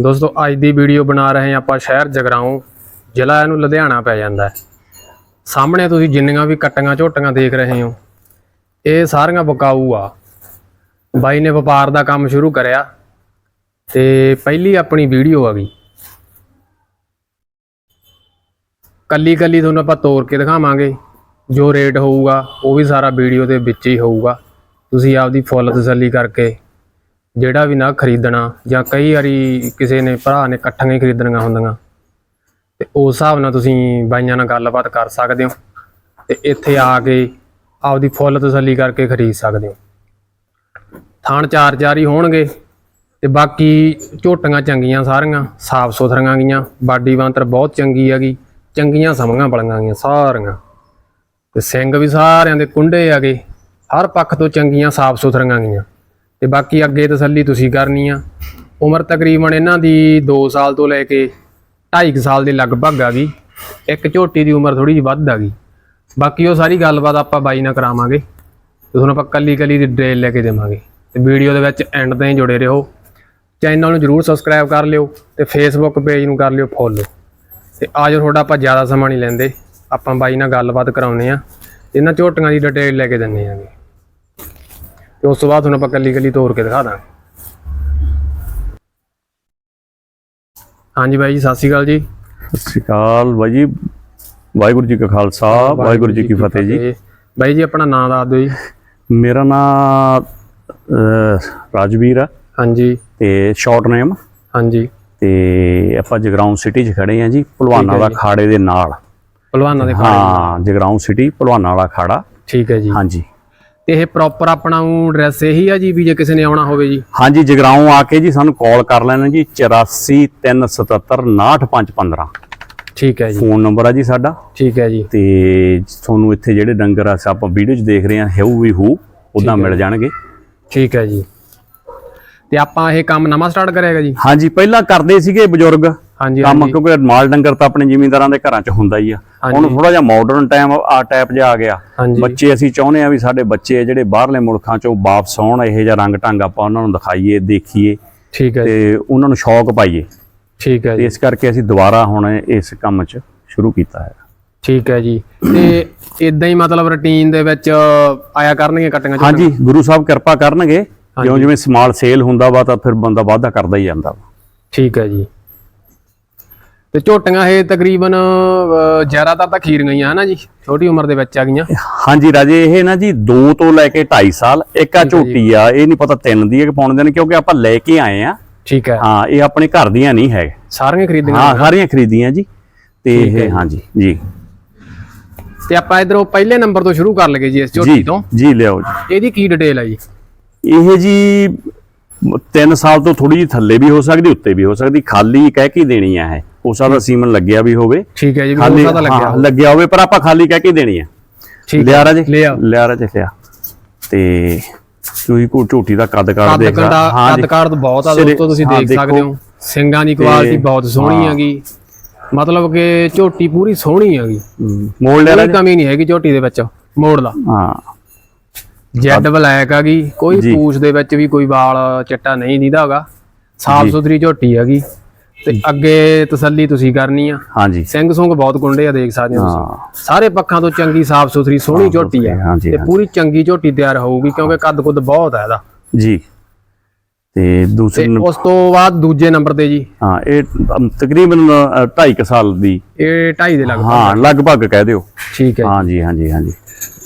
ਦੋਸਤੋ, ਅੱਜ ਦੀ ਵੀਡੀਓ ਬਣਾ ਰਹੇ ਹਾਂ ਆਪਾਂ ਸ਼ਹਿਰ ਜਗਰਾਉਂ, ਜ਼ਿਲ੍ਹਾ ਇਹਨੂੰ ਲੁਧਿਆਣਾ ਪੈ ਜਾਂਦਾ ਹੈ। ਸਾਹਮਣੇ ਤੁਸੀਂ ਜਿੰਨੀਆਂ ਵੀ ਕੱਟੀਆਂ ਝੋਟੀਆਂ ਦੇਖ ਰਹੇ ਹੋ, ਇਹ ਸਾਰੀਆਂ ਬਕਾਊ ਆ। ਬਾਈ ਨੇ ਵਪਾਰ ਦਾ ਕੰਮ ਸ਼ੁਰੂ ਕਰਿਆ ਤੇ ਪਹਿਲੀ ਆਪਣੀ ਵੀਡੀਓ ਆ ਗਈ। ਕੱਲੀ ਕੱਲੀ ਤੁਹਾਨੂੰ ਆਪਾਂ ਤੋੜ ਕੇ ਦਿਖਾਵਾਂਗੇ, ਜੋ ਰੇਟ ਹੋਊਗਾ, ਉਹ ਵੀ ਸਾਰਾ ਵੀਡੀਓ ਦੇ ਵਿੱਚ ਹੀ ਹੋਊਗਾ। ਤੁਸੀਂ ਆਪਦੀ ਫੁੱਲ ਤਸੱਲੀ ਕਰਕੇ ਜਿਹੜਾ ਵੀ ਨਾ ਖਰੀਦਣਾ ਜਾਂ ਕਈ ਵਾਰੀ ਕਿਸੇ ਨੇ ਭਰਾ ਨੇ ਇਕੱਠੀਆਂ ਹੀ ਖਰੀਦਣੀਆਂ ਹੁੰਦੀਆਂ। ਤੇ ਉਸ ਹਿਸਾਬ ਨਾਲ ਤੁਸੀਂ ਬਾਈਆਂ ਨਾਲ ਗੱਲਬਾਤ ਕਰ ਸਕਦੇ ਹੋ ਤੇ ਇੱਥੇ ਆ ਕੇ ਆਪਦੀ ਫੁੱਲ ਤਸੱਲੀ ਕਰਕੇ ਖਰੀਦ ਸਕਦੇ ਹੋ। ਥਾਣ ਚਾਰ ਚਾਰ ਹੀ ਹੋਣਗੇ ਤੇ ਬਾਕੀ ਝੋਟੀਆਂ ਚੰਗੀਆਂ ਸਾਰੀਆਂ, ਸਾਫ਼ ਸੁਥਰੀਆਂ ਗੀਆਂ, ਬਾਡੀ ਬਾਂਤਰ ਬਹੁਤ ਚੰਗੀ ਹੈਗੀ, ਚੰਗੀਆਂ ਸਮੀਆਂ ਬਲੀਆਂ ਗੀਆਂ ਸਾਰੀਆਂ। ਤੇ ਸਿੰਘ ਵੀ ਸਾਰਿਆਂ ਦੇ ਕੁੰਡੇ ਹੈਗੇ, ਹਰ ਪੱਖ ਤੋਂ ਚੰਗੀਆਂ, ਸਾਫ਼ ਸੁਥਰੀਆਂ ਗਈਆਂ ਤੇ ਬਾਕੀ ਅੱਗੇ ਤਸੱਲੀ ਤੁਸੀਂ ਕਰਨੀ ਆ। ਉਮਰ ਤਕਰੀਬਨ ਇਹਨਾਂ ਦੀ 2 ਸਾਲ ਤੋਂ ਲੈ ਕੇ 2.5 ਸਾਲ ਦੇ ਲਗਭਗ ਆ ਗਈ। ਇੱਕ ਝੋਟੀ ਦੀ ਉਮਰ ਥੋੜੀ ਜਿਹੀ ਵੱਧ ਆ ਗਈ। ਬਾਕੀ ਉਹ ਸਾਰੀ ਗੱਲਬਾਤ ਆਪਾਂ ਬਾਈ ਨਾਲ ਕਰਾਵਾਂਗੇ ਤੇ ਤੁਹਾਨੂੰ ਆਪਾਂ ਕੱਲੀ ਕੱਲੀ ਦੀ ਡਿਟੇਲ ਲੈ ਕੇ ਦੇਵਾਂਗੇ। ਤੇ ਵੀਡੀਓ ਦੇ ਵਿੱਚ ਐਂਡ ਤਾਈਂ ਜੁੜੇ ਰਹੋ। ਚੈਨਲ ਨੂੰ ਜਰੂਰ ਸਬਸਕ੍ਰਾਈਬ ਕਰ ਲਿਓ ਤੇ ਫੇਸਬੁੱਕ ਪੇਜ ਨੂੰ ਕਰ ਲਿਓ ਫੋਲੋ ਤੇ ਆਜੋ ਤੁਹਾਡਾ ਆਪਾਂ ਜ਼ਿਆਦਾ ਸਮਾਂ ਨਹੀਂ ਲੈਂਦੇ। ਆਪਾਂ ਬਾਈ ਨਾਲ ਗੱਲਬਾਤ ਕਰਾਉਨੇ ਆ ਇਹਨਾਂ ਝੋਟੀਆਂ ਦੀ ਡਿਟੇਲ ਲੈ ਕੇ ਦਿੰਨੇ ਆਂਗੇ ਤੇ ਉਸ ਤੋਂ ਬਾਅਦ ਤੁਹਾਨੂੰ ਆਪਾਂ ਕੱਲੀ ਕੱਲੀ ਤੋੜ ਕੇ ਦਿਖਾ ਦਾਂਗੇ। ਹਾਂਜੀ ਬਾਈ ਜੀ ਸਤਿ ਸ਼੍ਰੀ ਅਕਾਲ ਜੀ। ਸਤਿ ਸ਼੍ਰੀ ਅਕਾਲ ਬਾਈ ਜੀ। ਵਾਹਿਗੁਰੂ ਜੀ ਕਾ ਖਾਲਸਾ ਵਾਹਿਗੁਰੂ ਜੀ ਕੀ ਫਤਿਹ ਜੀ। ਬਾਈ ਜੀ ਆਪਣਾ ਨਾਮ ਦੱਸ ਦਿਓ ਜੀ। ਮੇਰਾ ਨਾਮ ਰਾਜਵੀਰ ਆ। ਹਾਂਜੀ। ਤੇ ਸ਼ਾਰਟ ਨੇਮ ਹਾਂਜੀ। ਤੇ ਆਪਾਂ ਜਗਰਾਉਂ ਸਿਟੀ 'ਚ ਖੜੇ ਆ ਜੀ ਭਲਵਾਨਾਂ ਦਾ ਖਾੜੇ ਦੇ ਨਾਲ। ਪਹਿਲਵਾਨਾਂ ਦੇ ਘਰ ਹਾਂ ਜਗਰਾਉਂ ਸਿਟੀ ਭਲਵਾਨਾਂ ਵਾਲਾ ਖਾੜਾ। ਠੀਕ ਹੈ ਜੀ। ਹਾਂਜੀ। ਤੇ ਇਹ ਪ੍ਰੋਪਰ ਆਪਣਾ ਐਡਰੈਸ ਇਹੀ ਆ ਜੀ ਵੀ ਜੇ ਕਿਸੇ ਨੇ ਆਉਣਾ ਹੋਵੇ ਜੀ? ਹਾਂਜੀ ਜਗਰਾਉਂ ਆ ਕੇ ਜੀ ਸਾਨੂੰ ਕਾਲ ਕਰ ਲੈਣਾ ਜੀ 8437798515 ਠੀਕ ਹੈ ਜੀ। ਫੋਨ ਨੰਬਰ ਆ ਜੀ ਸਾਡਾ। ਠੀਕ ਹੈ ਜੀ। ਤੇ ਤੁਹਾਨੂੰ ਇੱਥੇ ਜਿਹੜੇ ਡੰਗਰ ਆ ਆਪਾਂ ਵੀਡੀਓ 'ਚ ਦੇਖ ਰਹੇ ਆ ਹੈਊ ਵੀ ਹੂ ਉਦਾਂ ਮਿਲ ਜਾਣਗੇ। ਠੀਕ ਹੈ ਜੀ। ਤੇ ਆਪਾਂ ਇਹ ਕੰਮ ਨਵਾਂ ਸਟਾਰਟ ਕਰਿਆਗਾ ਜੀ? ਹਾਂਜੀ ਪਹਿਲਾਂ ਕਰਦੇ ਸੀਗੇ ਬਜ਼ੁਰਗ। ਹਾਂਜੀ ਕੰਮ ਕਿਉਂਕਿ ਮਾਲ ਡੰਗਰ ਤਾਂ ਆਪਣੇ ਜ਼ਿਮੀਂਦਾਰਾਂ ਦੇ ਘਰਾਂ 'ਚ ਹੁੰਦਾ ਹੀ ਆ। ਹੁਣ ਥੋੜਾ ਜਿਹਾ ਮਾਡਰਨ ਟਾਈਮ ਆ ਟਾਈਪ ਜਿਹਾ ਆ ਗਿਆ। ਬੱਚੇ ਅਸੀਂ ਚਾਹੁੰਦੇ ਆ ਵੀ ਸਾਡੇ ਬੱਚੇ ਜਿਹੜੇ ਬਾਹਰਲੇ ਮੁਲਕਾਂ 'ਚੋਂ ਵਾਪਸ ਆਉਣ ਇਹੋ ਜਿਹਾ ਰੰਗ ਢੰਗ ਆਪਾਂ ਉਹਨਾਂ ਨੂੰ ਦਿਖਾਈਏ ਦੇਖੀਏ ਠੀਕ ਹੈ ਤੇ ਉਹਨਾਂ ਨੂੰ ਸ਼ੌਕ ਪਾਈਏ। ਠੀਕ ਹੈ ਜੀ। ਇਸ ਕਰਕੇ ਅਸੀਂ ਦੁਬਾਰਾ ਹੁਣ ਇਸ ਕੰਮ 'ਚ ਸ਼ੁਰੂ ਕੀਤਾ ਹੈ। ਠੀਕ ਹੈ ਜੀ। ਤੇ ਇਦਾਂ ਹੀ ਮਤਲਬ ਰੁਟੀਨ ਦੇ ਵਿੱਚ ਆਇਆ ਕਰਨਗੇ ਕਟੀਆਂ ਚ ਹਾਂਜੀ ਗੁਰੂ ਸਾਹਿਬ ਕਿਰਪਾ ਕਰਨਗੇ। ਜਿਉਂ ਜਿਵੇਂ ਸਮਾਲ ਸੇਲ ਹੁੰਦਾ ਵਾ ਤਾਂ ਫਿਰ ਬੰਦਾ ਵਾਧਾ ਕਰਦਾ ਹੀ ਜਾਂਦਾ ਵਾ। ਠੀਕ ਹੈ ਜੀ। ਤੇ ਝੋਟੀਆਂ ਇਹ ਤਕਰੀਬਨ ਜ਼ਿਆਦਾਤਰ ਤਾਂ ਖੀਰ ਗਈਆਂ ਹਨਾ ਜੀ? ਛੋਟੀ ਉਮਰ ਦੇ ਵਿੱਚ ਆ ਗਈਆਂ। ਹਾਂਜੀ ਰਾਜੇ ਇਹ ਨਾ ਜੀ 2 ਤੋਂ ਲੈ ਕੇ 2.5 ਸਾਲ ਇੱਕ ਆ ਝੋਟੀ ਆ ਇਹ ਨਹੀਂ ਪਤਾ ਤਿੰਨ ਦੀ ਹੈ ਕਿ ਪੌਣ ਦਿਨ ਕਿਉਂਕਿ ਆਪਾਂ ਲੈ ਕੇ ਆਏ ਆ। ਠੀਕ ਹੈ। ਹਾਂ ਇਹ ਆਪਣੇ ਘਰ ਦੀਆਂ ਨਹੀਂ ਹੈ। ਸਾਰੀਆਂ ਖਰੀਦੀਆਂ ਹਾਂ ਸਾਰੀਆਂ ਖਰੀਦੀਆਂ ਜੀ। ਤੇ ਇਹ ਹਾਂਜੀ ਜੀ। ਤੇ ਆਪਾਂ ਇਧਰੋਂ ਪਹਿਲੇ ਨੰਬਰ ਤੋਂ ਸ਼ੁਰੂ ਕਰ ਲਗੇ ਜੀ ਇਸ ਝੋਟੀ ਤੋਂ। ਜੀ ਲਿਆਓ ਜੀ। ਇਹਦੀ ਕੀ ਡਿਟੇਲ ਹੈ ਜੀ? ਇਹ ਜੀ 3 ਸਾਲ ਤੋਂ ਥੋੜੀ ਜਿਹੀ ਥੱਲੇ ਵੀ ਹੋ ਸਕਦੀ ਉੱਤੇ ਵੀ ਹੋ ਸਕਦੀ ਖਾਲੀ ਕਹਿ ਕੇ ਹੀ ਦੇਣੀ ਆ ਇਹ। ਹੋ ਸਕਦਾ ਸੀਮਨ ਲੱਗਿਆ ਵੀ ਹੋਵੇ। ਠੀਕ ਹੈ ਜੀ ਹੋ ਸਕਦਾ ਲੱਗਿਆ ਲੱਗਿਆ ਹੋਵੇ ਪਰ ਆਪਾਂ ਖਾਲੀ ਕਹਿ ਕੇ ਦੇਣੀ ਆ ਠੀਕ ਲਿਆ ਰਾਜੇ ਲਿਆ ਲਿਆ ਰਾਜੇ ਲਿਆ। ਤੇ ਤੁਸੀਂ ਕੋ ਝੋਟੀ ਦਾ ਕੱਦ ਕੱਦ ਦੇਖ ਹਾਂ ਕੱਦ ਕਾੜ ਬਹੁਤ ਆ ਦੋਸਤੋ ਤੁਸੀਂ ਦੇਖ। ਸਕਦੇ ਹੋ। ਸਿੰਗਾਂ ਦੀ ਕੁਆਲਿਟੀ ਬਹੁਤ ਸੋਹਣੀ ਹੈਗੀ। ਮਤਲਬ ਕਿ ਝੋਟੀ ਪੂਰੀ ਸੋਹਣੀ ਹੈਗੀ। ਮੋੜ ਲਿਆ ਕੋਈ ਕਮੀ ਨਹੀਂ ਹੈਗੀ ਝੋਟੀ ਦੇ ਵਿੱਚ ਮੋੜ ਦਾ ਹਾਂ। ਜੈਡ ਬਲੈਕ ਹੈਗੀ। ਕੋਈ। ਪੂਛ ਦੇ ਵਿੱਚ ਵੀ ਕੋਈ ਵਾਲ ਚਿੱਟਾ ਨਹੀਂ ਦੀਦਾ ਹੈਗਾ। ਸਾਫ਼ ਸੁਥਰੀ ਝੋਟੀ ਹੈਗੀ। ਤੇ ਅੱਗੇ ਤਸੱਲੀ ਤੁਸੀਂ ਕਰਨੀ ਆ। ਹਾਂਜੀ। ਸਿੰਘ ਸੁੰਗ ਬਹੁਤ ਗੁੰਡੇ ਆ ਦੇਖ ਸਕਦੇ ਹੋ ਤੁਸੀਂ। ਹਾਂ। ਸਾਰੇ ਪੱਖਾਂ ਤੋਂ ਚੰਗੀ ਸਾਫ਼ ਸੁਥਰੀ ਸੋਹਣੀ ਝੋਟੀ ਆ। ਤੇ। ਪੂਰੀ ਚੰਗੀ ਝੋਟੀ ਤਿਆਰ ਹੋਊਗੀ ਕਿਉਂਕਿ ਕੱਦ ਕੁੱਦ ਬਹੁਤ ਹੈ ਇਹਦਾ। ਜੀ। ਤੇ ਦੂਸਰੇ ਉਸ ਤੋਂ ਬਾਅਦ ਦੂਜੇ ਨੰਬਰ ਤੇ ਜੀ। ਹਾਂ ਇਹ ਤਕਰੀਬਨ 2.5 ਸਾਲ ਦੀ। ਇਹ ਢਾਈ ਦੇ ਲਗਭਗ ਹਾਂ ਲਗਭਗ ਕਹਿ ਦਿਓ। ਠੀਕ ਹੈ ਜੀ। ਹਾਂਜੀ ਹਾਂਜੀ ਹਾਂਜੀ।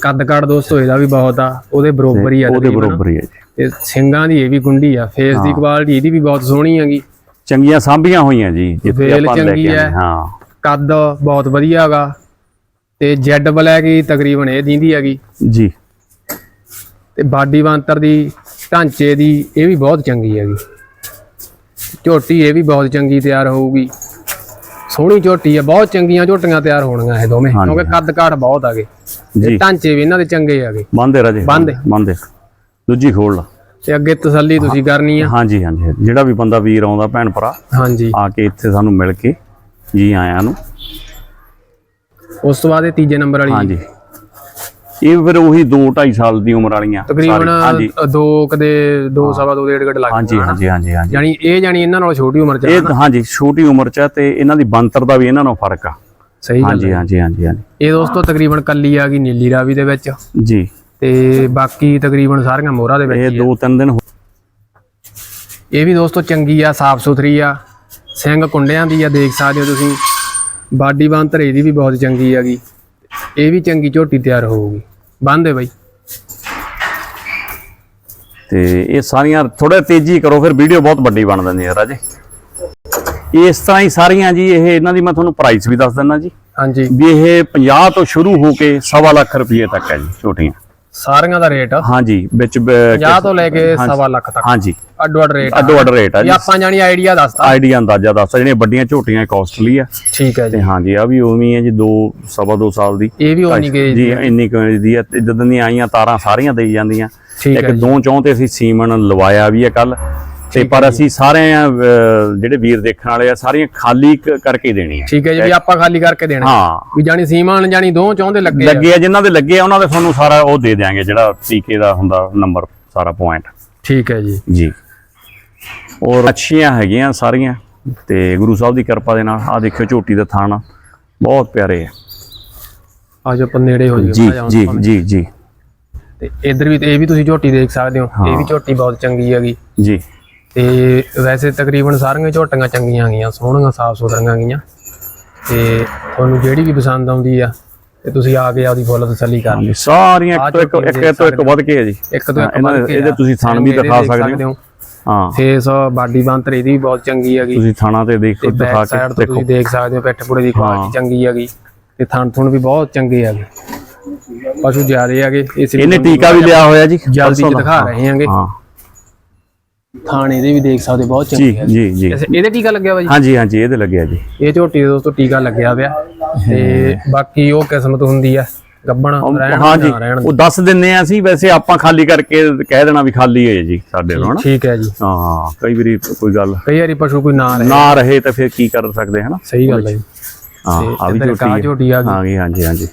ਕੱਦ ਕਾੜ ਦੋਸਤੋ ਇਹਦਾ ਵੀ ਬਹੁਤ ਆ ਉਹਦੇ ਬਰੋਬਰ ਹੀ ਆ ਉਹਦੇ। ਬਰੋਬਰ ਹੀ ਹੈ ਜੀ। ਤੇ ਸਿੰਘਾਂ ਦੀ ਇਹ ਵੀ ਗੁੰਡੀ ਆ ਫੇਸ ਦੀ ਕੁਆਲਿਟੀ ਇਹਦੀ ਵੀ ਬਹੁਤ ਸੋਹਣੀ ਹੈਗੀ। ਚੰਗੀਆਂ ਸਾਂਭੀਆਂ ਹੋਈਆਂ ਜੀ ਜਿੱਥੇ ਵੇਲ ਆਪਾਂ ਲੈ ਚੰਗੀ ਕੇ ਹੈ। ਆਏ ਹਾਂ। ਕੱਦ ਬਹੁਤ ਵਧੀਆ ਹੈਗਾ ਤੇ ਜੈਡ ਬਲੈਕ ਹੀ ਤਕਰੀਬਨ ਇਹ ਦਿੰਦੀ ਹੈਗੀ। ਜੀ। ਤੇ ਬਾਡੀ ਬਾਂਤਰ ਦੀ ਢਾਂਚੇ ਦੀ ਇਹ ਵੀ ਬਹੁਤ ਚੰਗੀ ਹੈਗੀ। ਝੋਟੀ ਇਹ ਵੀ ਬਹੁਤ ਚੰਗੀ ਤਿਆਰ ਹੋਊਗੀ। ਸੋਹਣੀ ਝੋਟੀ ਆ ਬਹੁਤ ਚੰਗੀਆਂ ਝੋਟੀਆਂ ਤਿਆਰ ਹੋਣਗੀਆਂ ਇਹ ਦੋਵੇਂ ਹਾਂਜੀ। ਕਿਉਂਕਿ ਕੱਦ ਕਾਠ ਬਹੁਤ ਹੈਗੇ। ਤੇ ਜੀ। ਢਾਂਚੇ ਵੀ ਇਹਨਾਂ ਦੇ ਚੰਗੇ ਹੈਗੇ। ਬੰਦੇ ਰਾਜੇ ਬੰਦ ਹੈ। ਬੰਦੇ ਦੂਜੀ ਖੋਲ ਲਾ। ਤੇ ਅੱਗੇ ਤਸੱਲੀ ਤੁਸੀਂ ਕਰਨੀ ਆ। ਹਾਂਜੀ ਹਾਂਜੀ। ਜਿਹੜਾ ਵੀ ਬੰਦਾ ਵੀਰ ਆਉਂਦਾ ਭੈਣ ਭਰਾ ਹਾਂਜੀ। ਆ ਕੇ ਇੱਥੇ ਸਾਨੂੰ ਮਿਲ ਕੇ ਜੀ ਆਇਆਂ ਨੂੰ। ਉਸ ਤੋਂ ਬਾਅਦ ਇਹ ਤੀਜੇ ਨੰਬਰ ਵਾਲੀ। ਹਾਂਜੀ। ਇਹ ਫਿਰ ਉਹੀ 2 2.5 ਸਾਲ ਦੀ ਉਮਰ ਵਾਲੀਆਂ ਤਕਰੀਬਨ ਦੋ ਕਦੇ ਦੋ ਸਵਾ ਦੋ ਡੇਢ ਘੰਟੇ ਲੱਗ ਹਾਂਜੀ ਹਾਂਜੀ ਹਾਂਜੀ ਹਾਂਜੀ। ਯਾਨੀ ਇਹ ਜਾਨੀ ਇਹਨਾਂ ਨਾਲੋਂ ਛੋਟੀ ਉਮਰ ਚ ਇਹ? ਹਾਂਜੀ ਛੋਟੀ ਉਮਰ ਚ ਤੇ ਇਹਨਾਂ ਦੀ ਬੰਤਰ ਦਾ ਵੀ ਇਹਨਾਂ ਨਾਲ ਫ਼ਰਕ ਆ। ਸਹੀ ਗੱਲ ਹਾਂਜੀ ਹਾਂਜੀ ਹਾਂਜੀ। ਇਹ ਦੋਸਤੋ ਤਕਰੀਬਨ ਕੱਲੀ ਆ ਗਈ ਨੀਲੀ ਰਾਵੀ ਦੇ ਵਿੱਚ। ਜੀ। ਤੇ ਬਾਕੀ ਤਕਰੀਬਨ ਸਾਰੀਆਂ ਮੋਹਰਾਂ ਦੇ ਵਿੱਚ ਇਹ। ਦੋ ਤਿੰਨ ਦਿਨ ਹੋ- ਇਹ ਵੀ ਦੋਸਤੋ ਚੰਗੀ ਆ ਸਾਫ਼ ਸੁਥਰੀ ਆ। ਸਿੰਘ ਕੁੰਡਿਆਂ ਦੀ ਆ ਦੇਖ ਸਕਦੇ ਹੋ ਤੁਸੀਂ। ਬਾਡੀ ਬੰਤਰ ਇਹਦੀ ਵੀ ਬਹੁਤ ਚੰਗੀ ਹੈਗੀ। ਇਹ ਵੀ ਚੰਗੀ ਝੋਟੀ ਤਿਆਰ ਹੋਊਗੀ। ਬੰਦੇ ਬਾਈ। ਤੇ ਇਹ ਸਾਰੀਆਂ ਥੋੜਾ ਤੇਜ਼ੀ ਕਰੋ ਫਿਰ ਵੀਡੀਓ ਬਹੁਤ ਵੱਡੀ ਬਣ ਜਾਂਦੀ ਹੈ ਰਾਜੇ। ਇਸ ਤਰ੍ਹਾਂ ਹੀ ਸਾਰੀਆਂ ਜੀ ਇਹ ਇਹਨਾਂ ਦੀ ਮੈਂ ਤੁਹਾਨੂੰ ਪ੍ਰਾਈਸ ਵੀ ਦੱਸ ਦਿੰਦਾ ਜੀ। ਹਾਂਜੀ। ਵੀ ਇਹ 50 ਤੋਂ ਸ਼ੁਰੂ ਹੋ ਕੇ ਸਵਾ ਲੱਖ ਰੁਪਏ ਤੱਕ ਹੈ ਜੀ ਛੋਟੀਆਂ ਸਾਰੀਆਂ ਦਾ ਰੇਟ ਹਾਂਜੀ ਵਿੱਚ 50 ਤੋਂ ਲੈ ਕੇ ਸਵਾ ਲੱਖ ਤੱਕ। ਹਾਂਜੀ। ਅੱਡੋ ਅੱਡ ਰੇਟ ਅੱਡੋ ਅੱਡ ਰੇਟ ਆ ਜੀ। ਆਪਾਂ ਜਾਣੀ ਆਈਡੀਆ ਦੱਸਤਾ। ਆਈਡੀਆ ਅੰਦਾਜ਼ਾ ਦੱਸਦਾ ਜਿਹੜੀਆਂ ਵੱਡੀਆਂ ਝੋਟੀਆਂ ਕਾਸਟਲੀ ਆ। ਠੀਕ ਹੈ ਜੀ। ਤੇ ਹਾਂਜੀ ਆ ਵੀ ਉਵੇਂ ਹੀ ਹੈ ਜੀ 2 ਸਵਾ 2 ਸਾਲ ਦੀ। ਇਹ ਵੀ ਉਨੀ ਗਏ ਜੀ ਇੰਨੀ ਕੁ ਦੀ ਆ ਜਦੋਂ ਦੀਆਂ ਆਈਆਂ ਤਾਰਾਂ ਸਾਰੀਆਂ ਦੇਈ ਜਾਂਦੀਆਂ। ਇੱਕ ਦੋ ਚੌਂ ਤੇ ਅਸੀਂ ਸੀਮਨ ਲਵਾਇਆ ਵੀ ਹੈ ਕੱਲ ਤੇ ਪਰ ਅਸੀਂ ਸਾਰੇ ਜਿਹੜੇ ਵੀਰ ਦੇਖਣ ਵਾਲੇ ਆ ਸਾਰੀਆਂ ਖਾਲੀ ਕਰਕੇ ਦੇਣੀ ਆ। ਠੀਕ ਹੈ ਜੀ ਵੀ ਆਪਾਂ ਖਾਲੀ ਕਰਕੇ ਦੇਣਾ। ਹਾਂ। ਵੀ ਜਾਣੀ ਸੀਮਾਨ ਜਾਣੀ ਦੋ ਚਾਹੁੰਦੇ ਲੱਗੇ। ਲੱਗੇ ਆ ਜਿਨ੍ਹਾਂ ਦੇ ਲੱਗੇ ਆ ਉਹਨਾਂ ਦੇ ਤੁਹਾਨੂੰ ਸਾਰਾ ਉਹ ਦੇ ਦਿਆਂਗੇ ਜਿਹੜਾ ਟੀਕੇ ਦਾ ਹੁੰਦਾ ਨੰਬਰ ਸਾਰਾ ਪੁਆਇੰਟ ਠੀਕ ਹੈ ਜੀ। ਜੀ। ਔਰ ਅੱਛੀਆਂ ਹੈਗੀਆਂ ਸਾਰੀਆਂ ਤੇ ਗੁਰੂ ਸਾਹਿਬ ਦੀ ਕਿਰਪਾ ਦੇ ਨਾਲ। ਆ ਦੇਖਿਓ ਝੋਟੀ ਦਾ ਥਾਣਾ ਬਹੁਤ ਪਿਆਰੇ ਆ। ਆ ਜੋ ਆਪਾਂ ਨੇੜੇ ਹੋ ਜੀ ਜਾਈਏ ਜੀ ਜੀ ਜੀ। ਤੇ ਇਧਰ ਵੀ ਤੇ ਇਹ ਵੀ ਤੁਸੀਂ ਝੋਟੀ ਦੇਖ ਸਕਦੇ ਹੋ। ਇਹ ਵੀ ਝੋਟੀ ਬਹੁਤ ਚੰਗੀ ਹੈਗੀ। ਜੀ। ਤੇ ਵੈਸੇ ਤਕਰੀਬਨ ਸਾਰੀਆਂ ਝੋਟੀਆਂ ਚੰਗੀਆਂ ਗਈਆਂ ਸੋਹਣੀਆਂ ਸਾਫ਼ ਸੁਥਰੀਆਂ ਗਈਆਂ। ਤੇ ਤੁਹਾਨੂੰ ਜਿਹੜੀ ਵੀ ਪਸੰਦ ਆਉਂਦੀ ਆ ਤੇ ਤੁਸੀਂ ਆ ਕੇ ਆਪਦੀ ਫੁੱਲ ਤਸੱਲੀ ਕਰ ਲਿਓ। ਸਾਰੀਆਂ ਇੱਕ ਤੋਂ ਇੱਕ ਇੱਕ ਤੋਂ ਇੱਕ ਵੱਧ ਕੇ ਹੈ ਜੀ। ਇੱਕ ਤੋਂ ਇੱਕ ਵੱਧ ਕੇ ਇਹਦੇ। ਤੁਸੀਂ ਥਣ ਵੀ ਦਿਖਾ ਸਕਦੇ ਹੋ। ਹਾਂ। ਫੇਸ ਬਾਡੀ ਬੰਤਰ ਇਹਦੀ ਵੀ ਬਹੁਤ ਚੰਗੀ ਹੈਗੀ। ਤੁਸੀਂ ਥਾਣਾ ਤੇ ਦੇਖੋ ਦਿਖਾ ਕੇ ਦੇਖੋ। ਤੁਸੀਂ ਦੇਖ ਸਕਦੇ ਹੋ ਪਿੱਠ ਪੁੜੇ ਦੀ ਕੁਆਲਿਟੀ ਚੰਗੀ ਹੈਗੀ। ਤੇ ਥਣ ਥੁਣ ਵੀ ਬਹੁਤ ਚੰਗੇ ਹੈਗੇ। ਪਸ਼ੂ ਜ਼ਿਆਦੇ ਹੈਗੇ ਇਸ ਲਈ ਇਹਨੇ ਟੀਕਾ ਵੀ ਲਿਆ ਹੋਇਆ ਜੀ ਜਲਦੀ। ਦਿਖਾ ਰਹੇ ਹਾਂਗੇ। ਹਾਂ। ਥਾਣ ਇਹਦੇ ਵੀ ਦੇਖ ਸਕਦੇ ਹੋ, ਬਹੁਤ ਚੰਗੇ ਹੈਗੇ ਜੀ ਜੀ। ਅੱਛਾ ਇਹਦੇ ਟੀਕਾ ਲੱਗਿਆ ਵਾ ਜੀ ਹਾਂਜੀ ਹਾਂਜੀ ਇਹਦੇ ਲੱਗਿਆ ਜੀ। ਇਹ ਝੋਟੀ ਦੇ ਦੋਸਤੋ ਟੀਕਾ ਲੱਗਿਆ ਪਿਆ ਤੇ ਬਾਕੀ ਉਹ ਕਿਸਮਤ ਹੁੰਦੀ ਆ ਗੱਬਣ ਰਹਿਣ ਹਾਂਜੀ ਉਹ ਦੱਸ ਦਿੰਨੇ ਆ ਅਸੀਂ ਵੈਸੇ ਆਪਾਂ ਖਾਲੀ ਕਰਕੇ ਕਹਿ ਦੇਣਾ ਵੀ ਖਾਲੀ ਹੈ ਜੀ ਸਾਡੇ ਨੂੰ ਹਨਾ? ਠੀਕ ਹੈ ਜੀ। ਹਾਂ ਕਈ ਵਾਰੀ ਕੋਈ ਗੱਲ ਕਈ ਵਾਰੀ ਪਸ਼ੂ ਕੋਈ ਨਾ ਰਹੇ। ਨਾ ਰਹੇ ਤਾਂ ਫਿਰ ਕੀ ਕਰ ਸਕਦੇ ਹਨਾ? ਸਹੀ ਗੱਲ ਹੈ ਜੀ। ਹਾਂ ਆ ਵੀ ਝੋਟੀ ਆ ਗਈ। ਹਾਂ ਹਾਂਜੀ ਹਾਂਜੀ।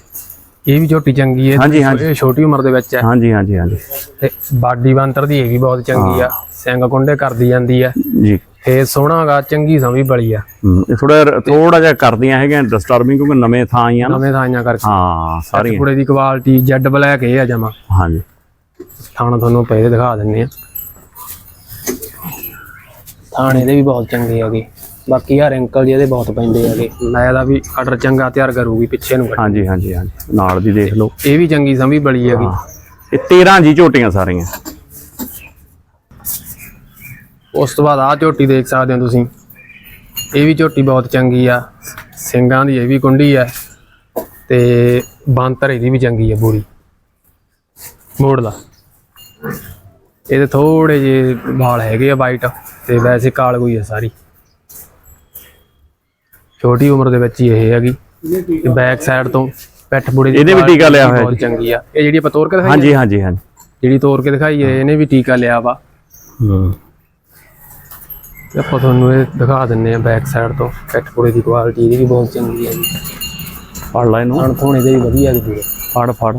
ਇਹ ਵੀ ਝੋਟੀ ਚੰਗੀ ਹੈ ਹਾਂਜੀ, ਹਾਂਜੀ। ਇਹ ਛੋਟੀ ਉਮਰ ਦੇ ਵਿੱਚ ਹੈ। ਹਾਂਜੀ ਹਾਂਜੀ ਹਾਂਜੀ। ਤੇ ਬਾਡੀ ਬੰਤਰ ਦੀ ਇਹ ਵੀ ਬਹੁਤ ਚੰਗੀ ਆ। ਸਿੰਘ ਕੁੰਡੇ ਕਰਦੀ ਜਾਂਦੀ ਆ। ਜੀ। ਫੇਸ ਸੋਹਣਾਗਾ ਚੰਗੀ ਸਮੀ ਬਲੀ ਆ। ਇਹ ਥੋੜਾ ਥੋੜਾ ਜਿਹਾ ਕਰਦੀਆਂ ਹੈਗੀਆਂ ਡਿਸਟਰਬਿੰਗ ਕਿਉਂਕਿ ਨਵੇਂ ਥਾਂ ਆਈਆਂ ਨਵੇਂ ਥਾਈਆਂ ਕਰਕੇ। ਹਾਂ ਸਾਰੀਆਂ। ਕੁੜੇ ਦੀ ਕੁਆਲਿਟੀ ਜੈਡ ਬਲੈਕ ਇਹ ਆ ਜਮਾ। ਹਾਂਜੀ। ਥਾਣਾ ਤੁਹਾਨੂੰ ਪਹਿਲੇ ਦਿਖਾ ਦਿੰਨੇ ਆ। ਥਾਣੇ ਦੇ ਵੀ ਬਹੁਤ ਚੰਗੇ ਹੈਗੇ। ਬਾਕੀ ਆ ਰਿੰਕਲ ਜਿਹਦੇ ਬਹੁਤ ਪੈਂਦੇ ਹੈਗੇ। ਮੈਂ ਦਾ ਵੀ ਆਰਡਰ ਚੰਗਾ ਤਿਆਰ ਕਰੂਗੀ ਪਿੱਛੇ ਨੂੰ ਹਾਂਜੀ ਹਾਂਜੀ ਹਾਂਜੀ। ਨਾਲ ਦੀ ਦੇਖ ਲਓ। ਇਹ ਵੀ ਚੰਗੀ ਸਮੀ ਬਲੀ ਹੈਗੀ। ਇਹ 13 ਜੀ ਝੋਟੀਆਂ ਸਾਰੀਆਂ। ਉਸ ਤੋਂ ਬਾਅਦ ਆ ਝੋਟੀ ਦੇਖ ਸਕਦੇ ਹੋ ਤੁਸੀਂ। ਇਹ ਵੀ ਝੋਟੀ ਬਹੁਤ ਚੰਗੀ ਆ। ਸਿੰਘਾਂ ਦੀ ਇਹ ਵੀ ਕੁੰਡੀ ਆ। ਤੇ ਬਾਂਤਰ ਇਹਦੀ ਵੀ ਚੰਗੀ ਆ ਪੂਰੀ। ਮੋੜ ਲਾ। ਇਹਦੇ ਥੋੜੇ ਜੇ ਵਾਲ ਹੈਗੇ ਆ ਵਾਈਟ ਤੇ ਵੈਸੇ ਕਾਲ ਕੋਈ ਆ ਸਾਰੀ। ਛੋਟੀ ਉਮਰ ਦੇ ਵਿੱਚ ਹੀ ਇਹ ਹੈਗੀ। ਤੇ ਬੈਕ ਸਾਈਡ ਤੋਂ ਪਿੱਠ ਬੁੜੇ ਦੀ ਇਹਦੇ ਵੀ ਟੀਕਾ ਲਿਆ ਹੋਇਆ ਬਹੁਤ ਚੰਗੀ ਆ। ਇਹ ਜਿਹੜੀ ਆਪਾਂ ਤੋੜ ਕੇ ਦਿਖਾਈ ਹਾਂਜੀ ਹਾਂਜੀ ਹਾਂਜੀ। ਜਿਹੜੀ ਤੋੜ ਕੇ ਦਿਖਾਈ ਹੈ ਇਹਨੇ ਵੀ ਟੀਕਾ ਲਿਆ ਵਾ। ਹਮ, ਤੇ ਆਪਾਂ ਤੁਹਾਨੂੰ ਇਹ ਦਿਖਾ ਦਿੰਨੇ ਆ ਬੈਕ ਸਾਈਡ ਤੋਂ। ਕੈਟਪੂਰੇ ਦੀ ਕੁਆਲਿਟੀ ਇਹਦੀ ਵੀ ਬਹੁਤ ਚੰਗੀ ਹੈ ਜੀ। ਫੜ ਲੈ ਇਹਨੂੰ। ਹਣ ਥੋਣੇ ਦੇ ਵੀ ਵਧੀਆ ਜੀ। ਫੜ ਫੜ।